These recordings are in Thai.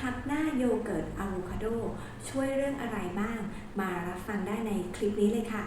คัดหน้าโยเกิร์ตอะโวคาโด ช่วยเรื่องอะไรบ้าง มารับฟังได้ในคลิปนี้เลยค่ะ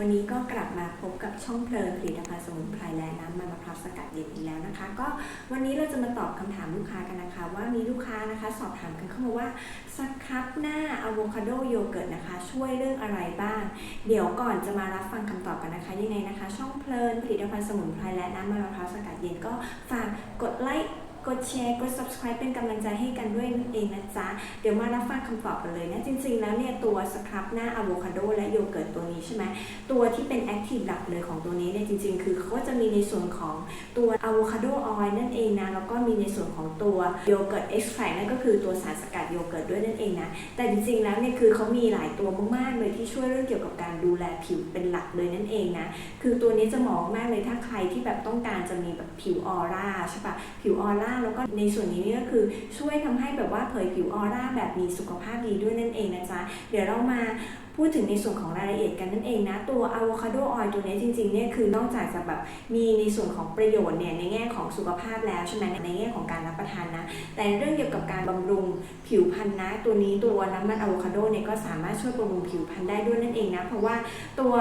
วันนี้ก็กลับมาพบกับช่องเพลินผลิตภัณฑ์สมุนไพรและน้ำมันมะพร้าวสกัดเย็นอีกแล้วนะคะ ก็วันนี้เราจะมาตอบคำถามลูกค้ากันนะคะ ว่ามีลูกค้านะคะ สอบถามกันเข้ามาว่าสครับหน้าอะโวคาโดโยเกิร์ตนะคะ ช่วยเรื่องอะไรบ้าง เดี๋ยวก่อนจะมารับฟังคำตอบกันนะคะยังไงนะคะ ช่องเพลินผลิตภัณฑ์สมุนไพรและน้ำมันมะพร้าวสกัดเย็นก็ฝากกดไลค์ กดแชร์ กด subscribe เป็นกำลังใจให้กันด้วยนั่นเองนะจ๊ะ เดี๋ยวมารับฟังคำตอบกันเลยนะ จริงๆ แล้วเนี่ยตัวสครับหน้าอะโวคาโดและโยเกิร์ตตัวนี้ใช่ไหม ตัวที่เป็นแอคทีฟหลักเลยของตัวนี้เนี่ยจริงๆ คือเขาจะมีในส่วนของตัวอะโวคาโดออยล์นั่นเองนะ แล้วก็มีในส่วนของตัวโยเกิร์ตเอ็กซ์แทรนั่นก็คือตัวสารสกัดโยเกิร์ตด้วยนั่นเองนะ แต่จริงๆ แล้วเนี่ยคือเขามีหลายตัวมากๆเลยที่ช่วยเรื่องเกี่ยวกับการดูแลผิวเป็นหลักเลยนั่นเองนะ คือตัวนี้จะเหมาะมากเลยถ้าใครที่แบบต้องการจะมีแบบผิวออร่าใช่ปะผิวออร่าแล้วก็ในส่วนนี้นี่ก็คือช่วยทำให้แบบว่าเผยผิวออร่าแบบมีสุขภาพดีด้วยนั่นเองนะจ๊ะเดี๋ยวเรามา พูดถึงในส่วนของรายละเอียดกันนั่นเองนะ ตัวอะโวคาโดออยล์ตัวนี้จริงๆเนี่ยคือนอกจากจะแบบมีในส่วนของประโยชน์เนี่ยในแง่ของสุขภาพแล้วใช่ไหมในแง่ของการรับประทานนะ แต่เรื่องเกี่ยวกับการบำรุงผิวพรรณนะ ตัวนี้ตัวน้ำมันอะโวคาโดเนี่ยก็สามารถช่วยบำรุงผิวพรรณได้ด้วยนั่นเองนะ เพราะว่าตัว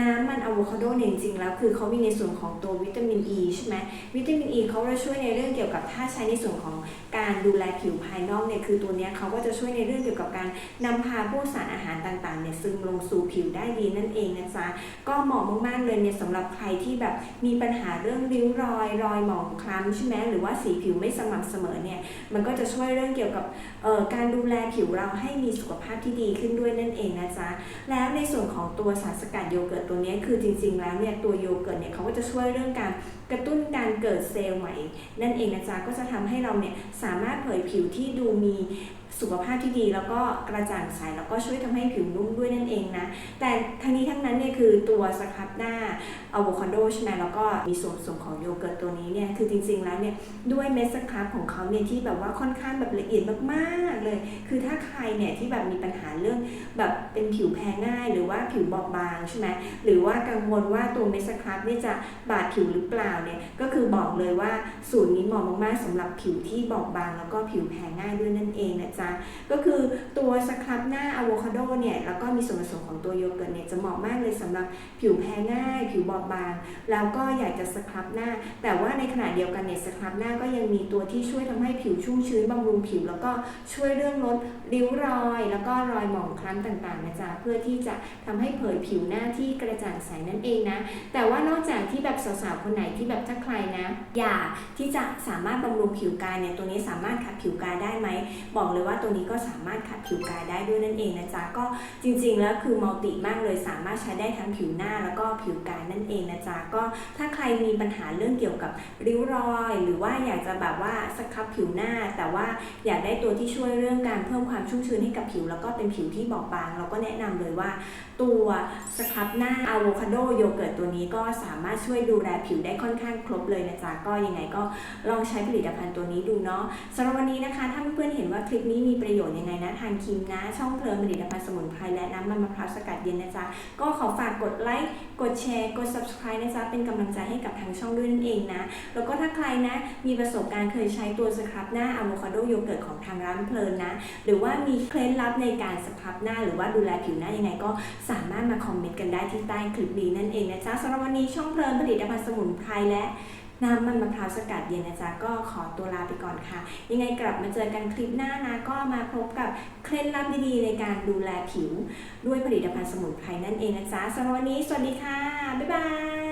น้ำมันอะโวคาโดเนี่ยจริงๆแล้วคือเขามีในส่วนของตัววิตามินอ e, ีใช่ไหมวิตามินอ e ีเขาจะช่วยในเรื่องเกี่ยวกับถ้าใช้ในส่วนของการดูแลผิวภายนอกเนี่ยคือตัวนี้เขาก็จะช่วยในเรื่องเกี่ยวกับการนำพาพวกสารอาหารต่างๆเนี่ยซึมลงสู่ผิวได้ดีนั่นเองนะจ๊ะก็เหมาะมากๆเลยเนี่ยสำหรับใครที่แบบมีปัญหาเรื่องริ้วรอย รอยหมองคล้ำใช่ไหมหรือว่าสีผิวไม่สม่ำเสมอเนี่ยมันก็จะช่วยเรื่องเกี่ยวกับการดูแลผิวเราให้มีสุขภาพที่ดีขึ้นด้วยนั่นเองนะจ๊ะแล้วในส่วนของตัวสารสกัดโยเกิร์ตตัวนี้คือจริง ๆ แล้วเนี่ยตัวโยเกิร์ตเนี่ยเขาก็จะช่วยเรื่องการกระตุ้นการเกิดเซลล์ใหม่ นั่นเองนะจ๊ะก็จะทำให้เราเนี่ยสามารถเผยผิวที่ดูมี สุขภาพที่ดีแล้วก็กระจ่างใสแล้วก็ช่วยทำให้ผิวนุ่มด้วยนั่นเองนะ แต่ทั้งนี้ทั้งนั้นเนี่ยคือตัวสครับหน้าอะโวคาโดใช่ไหมแล้วก็มีส่วนผสมของโยเกิร์ตตัวนี้เนี่ยคือจริงๆแล้วเนี่ยด้วยเม็ดสครับของเขาเนี่ยที่แบบว่าค่อนข้างแบบละเอียดมากๆเลย คือถ้าใครเนี่ยที่แบบมีปัญหาเรื่องแบบเป็นผิวแพ้ง่าย หรือว่าผิวบอบบางใช่ไหมหรือว่ากังวลว่าตัวเม็ดสครับเนี่ยจะบาดผิวหรือเปล่าเนี่ยก็คือบอกเลยว่าสูตรนี้เหมาะมากๆสำหรับผิวที่บอบบาง แล้วก็ผิวแพ้ง่ายด้วยนั่นเองนะจ๊ะก็คือตัวสครับหน้าอะโวคาโดเนี่ยแล้วก็มีส่วนผสมของตัวโยเกิร์ตเนี่ยจะเหมาะมากเลยสำหรับผิวแพ้ง่าย ผิวบอบบาง แล้วก็อยากจะสครับหน้า แต่ว่าในขณะเดียวกันเนี่ยสครับหน้าก็ยังมีตัวที่ช่วยทำให้ผิวชุ่มชื้นบำรุงผิว แล้วก็ช่วยเรื่องลดริ้วรอย แล้วก็รอยหมองคล้ำต่างๆนะจ๊ะเพื่อที่จะทำให้เผยผิวหน้าที่กระจ่างใสนั่นเองนะ แต่ว่านอกจากที่แบบสาวๆคนไหนที่แบบถ้าใครนะ อยากที่จะสามารถบำรุงผิวกายเนี่ยตัวนี้สามารถขัดผิวกายได้ไหม บอกเลยว่าตัวนี้ก็สามารถขัดผิวกายได้ด้วยนั่นเองนะจ๊ะก็จริงๆ แล้วคือมัลติมากเลยสามารถใช้ได้ทั้งผิวหน้าแล้วก็ผิวกายนั่นเองนะจ๊ะก็ถ้าใครมีปัญหาเรื่องเกี่ยวกับริ้วรอย หรือว่าอยากจะแบบว่าสครับผิวหน้า แต่ว่าอยากได้ตัวที่ช่วยเรื่องการเพิ่มความชุ่มชื้นให้กับผิว แล้วก็เป็นผิวที่บอบบาง เราก็แนะนำเลยว่า ตัวสครับหน้าอะโวคาโดโยเกิร์ตตัวนี้ก็สามารถช่วยดูแลผิวได้ค่อนข้างครบเลยนะจ๊ะก็ยังไงก็ลองใช้ผลิตภัณฑ์ตัวนี้ดูเนาะสำหรับวันนี้นะคะ ถ้าเพื่อนๆเห็นว่าคลิปนี้มีประโยชน์ยังไงนะทานครีมนะ ช่องเพลินผลิตภัณฑ์สมุนไพรและน้ำมันมะพร้าวสกัดเย็นนะจ๊ะ ก็ขอฝากกดไลค์ กดแชร์ กด subscribe นะจ๊ะ เป็นกำลังใจให้กับทางช่องด้วยนั่นเองนะ แล้วก็ถ้าใครนะมีประสบการณ์เคยใช้ตัวสครับหน้าอะโวคาโดโยเกิร์ตของทางร้านเพลินนะ หรือว่ามีเคล็ดลับในการสครับหน้า หรือว่าดูแลผิวหน้ายังไงก็สามารถมาคอมเมนต์กันได้ที่ใต้คลิปนี้นั่นเองนะจ๊ะสำหรับวันนี้ช่องเพลินผลิตภัณฑ์สมุนไพรและ น้ำมันมะพร้าวสกัดเย็นนะจ๊ะก็ขอตัวลาไปก่อนค่ะ ยังไงกลับมาเจอกันคลิปหน้านะก็มาพบกับเคล็ดลับดีๆในการดูแลผิว ด้วยผลิตภัณฑ์สมุนไพรนั่นเองนะจ๊ะสำหรับวันนี้สวัสดีค่ะ บ๊ายบาย